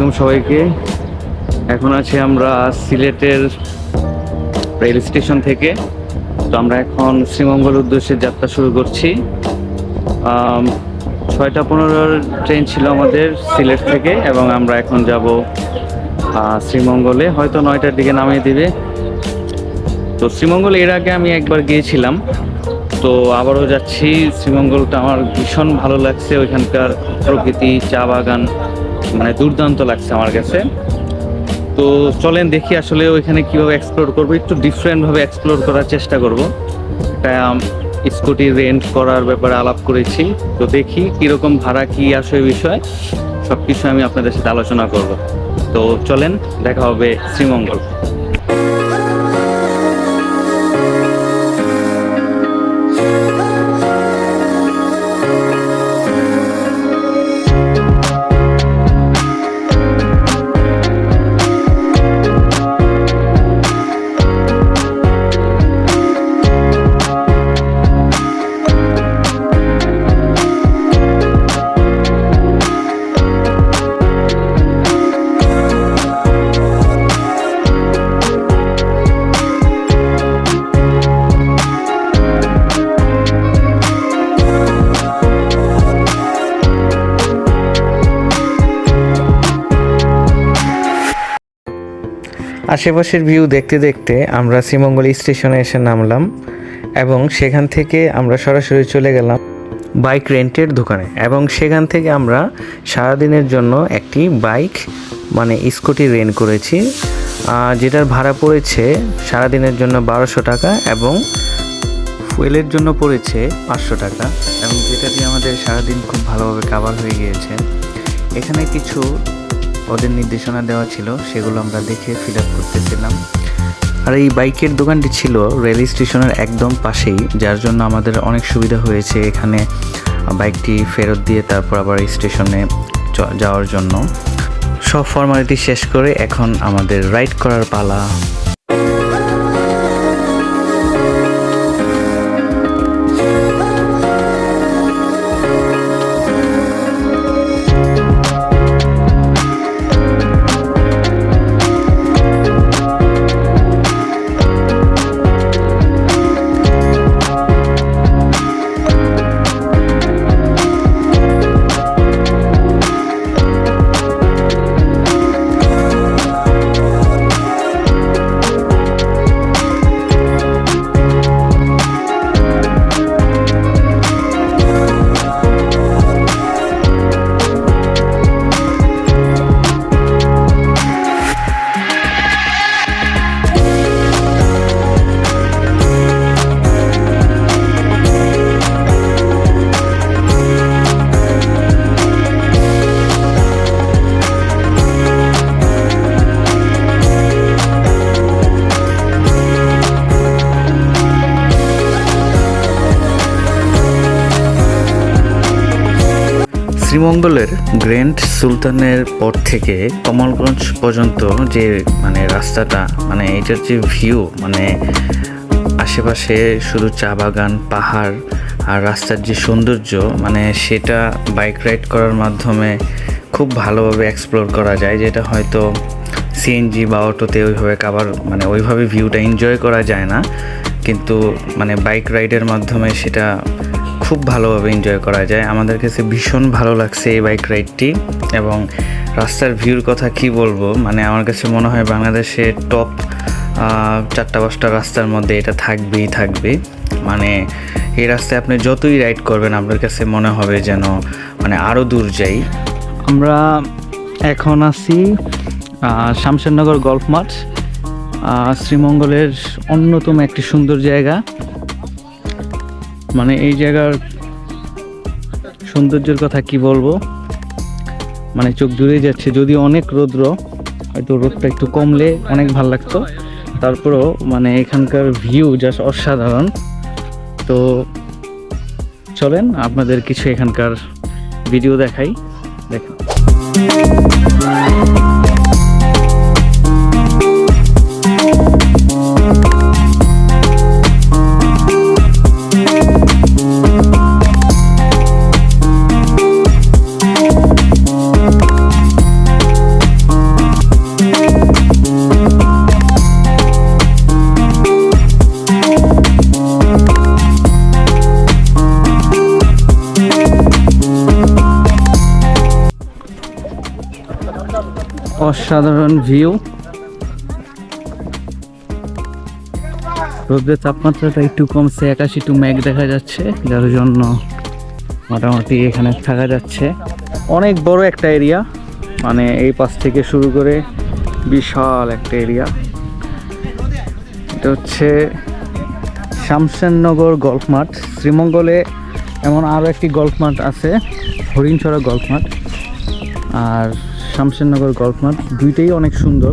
আলাইকুম সবাইকে। এখন আছি আমরা সিলেটের রেল স্টেশন থেকে। তো আমরা এখন শ্রীমঙ্গল উদ্দেশ্যে যাত্রা শুরু করছি। ছয়টা পনেরোর ট্রেন ছিল আমাদের সিলেট থেকে এবং আমরা এখন যাব শ্রীমঙ্গলে। হয়তো নয়টার দিকে নামিয়ে দিবে। তো শ্রীমঙ্গল এর আগে আমি একবার গিয়েছিলাম। তো আবারও যাচ্ছি। শ্রীমঙ্গলটা আমার ভীষণ ভালো লাগছে। ওইখানকার প্রকৃতি, চা বাগান মানে দুর্দান্ত লাগছে আমার কাছে। তো চলেন দেখি আসলে ওইখানে কীভাবে এক্সপ্লোর করব। একটু ডিফারেন্টভাবে এক্সপ্লোর করার চেষ্টা করব। একটা স্কুটি রেন্ট করার ব্যাপারে আলাপ করেছি। তো দেখি কীরকম ভাড়া, কী আসে বিষয়। সব কিছু আমি আপনাদের সাথে আলোচনা করব। তো চলেন, দেখা হবে শ্রীমঙ্গল। আশেপাশের ভিউ দেখতে দেখতে আমরা শ্রীমঙ্গল স্টেশনে এসে নামলাম এবং সেখান থেকে আমরা সরাসরি চলে গেলাম বাইক রেন্টের দোকানে এবং সেখান থেকে আমরা সারাদিনের জন্য একটি বাইক মানে স্কুটি রেন্ট করেছি যেটার ভাড়া পড়েছে সারাদিনের জন্য বারোশো টাকা এবং ফুয়েলের জন্য পড়েছে পাঁচশো টাকা এবং যেটা দিয়ে আমাদের সারাদিন খুব ভালোভাবে কাভার হয়ে গিয়েছে। এখানে কিছু ওদের নির্দেশনা দেওয়া ছিল, সেগুলো আমরা দেখে ফিল আপ করতেছিলাম। আর এই বাইকের দোকানটি ছিল রেল স্টেশনের একদম পাশেই, যার জন্য আমাদের অনেক সুবিধা হয়েছে এখানে বাইকটি ফেরত দিয়ে তারপর আবার স্টেশনে যাওয়ার জন্য। সব ফর্মালিটি শেষ করে এখন আমাদের রাইড করার পালা। শ্রীমঙ্গলের গ্র্যান্ড সুলতানের পর থেকে কমলগঞ্জ পর্যন্ত যে মানে রাস্তাটা মানে এটার যে ভিউ মানে আশেপাশে শুধু চা বাগান, পাহাড় আর রাস্তার যে সৌন্দর্য মানে সেটা বাইক রাইড করার মাধ্যমে খুব ভালোভাবে এক্সপ্লোর করা যায়, যেটা হয়তো সিএনজি বা অটোতে ওইভাবে কাবার মানে ওইভাবে ভিউটা এনজয় করা যায় না। কিন্তু মানে বাইক রাইডের মাধ্যমে সেটা খুব ভালোভাবে এনজয় করা যায়। আমাদের কাছে ভীষণ ভালো লাগছে এই বাইক রাইডটি এবং রাস্তার ভিউর কথা কি বলব? মানে আমার কাছে মনে হয় বাংলাদেশে টপ চারটা পাঁচটা রাস্তার মধ্যে এটা থাকবেই থাকবে। মানে এই রাস্তায় আপনি যতই রাইড করবেন, আপনার কাছে মনে হবে যেন মানে আরও দূর যাই। আমরা এখন আছি শামশেরনগর গল্ফ মাঠ শ্রীমঙ্গলের অন্যতম একটি সুন্দর জায়গা। মানে এই জায়গার সৌন্দর্যের কথা কি বলব? মানে চোখ জুড়ে যাচ্ছে যদি অনেক রৌদ্র, হয়তো রোদটা একটু কমলে অনেক ভালো লাগতো। তারপরেও মানে এখানকার ভিউ জাস্ট অসাধারণ। তো চলেন, আপনাদের কিছু এখানকার ভিডিও দেখাই দেখুন অসাধারণ ভিউ রোদের তাপমাত্রাটা একটু কমছে একাশি টু ম্যাগ দেখা যাচ্ছে, যার জন্য মোটামুটি এখানে থাকা যাচ্ছে। অনেক বড় একটা এরিয়া মানে এই পাশ থেকে শুরু করে বিশাল একটা এরিয়া এটা হচ্ছে শামশেরনগর গল্ফ মাঠ। শ্রীমঙ্গলে এমন আরও একটি গল্ফ মাঠ আছে, হরিণছড়া গল্ফ মাঠ। আর শামশেরনগর গল্ফ মাঠ দুইটাই অনেক সুন্দর।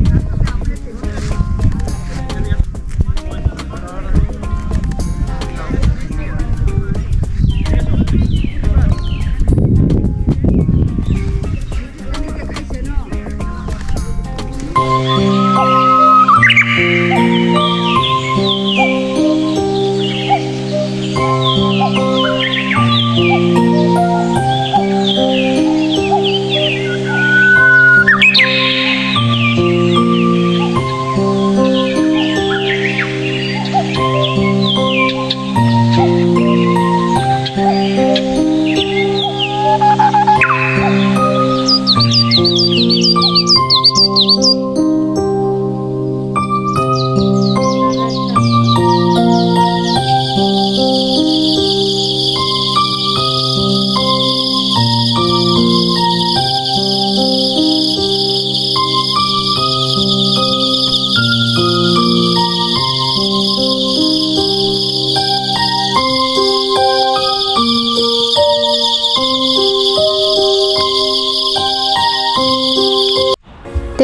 তো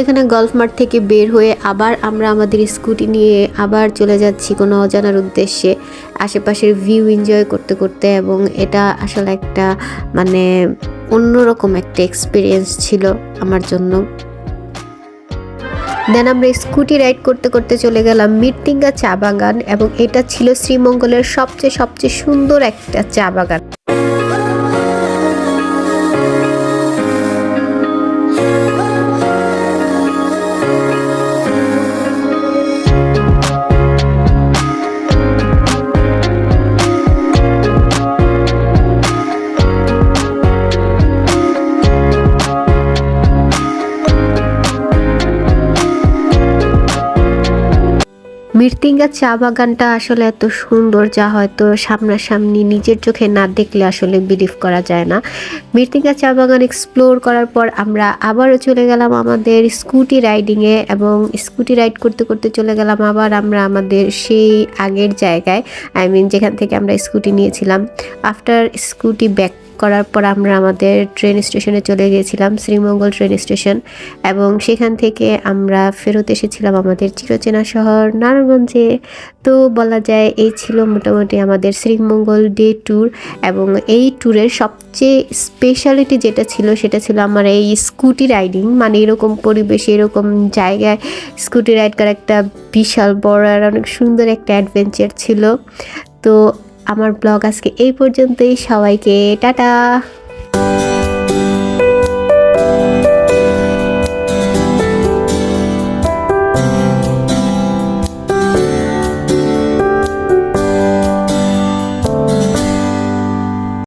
এখানে গল্ফ মাঠ থেকে বের হয়ে আবার আমরা আমাদের স্কুটি নিয়ে আবার চলে যাচ্ছি কোনো অজানার উদ্দেশ্যে। আশেপাশের ভিউ এনজয় করতে করতে এবং এটা আসলে একটা মানে অন্যরকম একটা এক্সপিরিয়েন্স ছিল আমার জন্য। দেন আমরা স্কুটি রাইড করতে করতে চলে গেলাম মিরতিঙ্গা চা বাগান এবং এটা ছিল শ্রীমঙ্গলের সবচেয়ে সবচেয়ে সুন্দর একটা চা বাগান। মৃত্যিঙ্গা চা বাগানটা আসলে এত সুন্দর যা হয়তো সামনাসামনি নিজের চোখে না দেখলে আসলে বিলিভ করা যায় না। মৃত্যিঙ্গা চা বাগান এক্সপ্লোর করার পর আমরা আবারও চলে গেলাম আমাদের স্কুটি রাইডিংয়ে এবং স্কুটি রাইড করতে করতে চলে গেলাম আবার আমরা আমাদের সেই আগের জায়গায় আই মিন যেখান থেকে আমরা স্কুটি নিয়েছিলাম। আফটার স্কুটি ব্যাক করার পর আমরা আমাদের ট্রেন স্টেশনে চলে গিয়েছিলাম, শ্রীমঙ্গল ট্রেন স্টেশন এবং সেখান থেকে আমরা ফেরত এসেছিলাম আমাদের চিরচেনা শহর নারায়ণগঞ্জে। তো বলা যায়, এই ছিল মোটামুটি আমাদের শ্রীমঙ্গল ডে ট্যুর এবং এই ট্যুরের সবচেয়ে স্পেশালিটি যেটা ছিল, সেটা ছিল আমার এই স্কুটি রাইডিং মানে এরকম পরিবেশে, এরকম জায়গায় স্কুটি রাইড করা একটা বিশাল, বড় আর অনেক সুন্দর একটা অ্যাডভেঞ্চার ছিল। তো আমার ব্লগ আজকে এই পর্যন্তই। সবাইকে টাটা।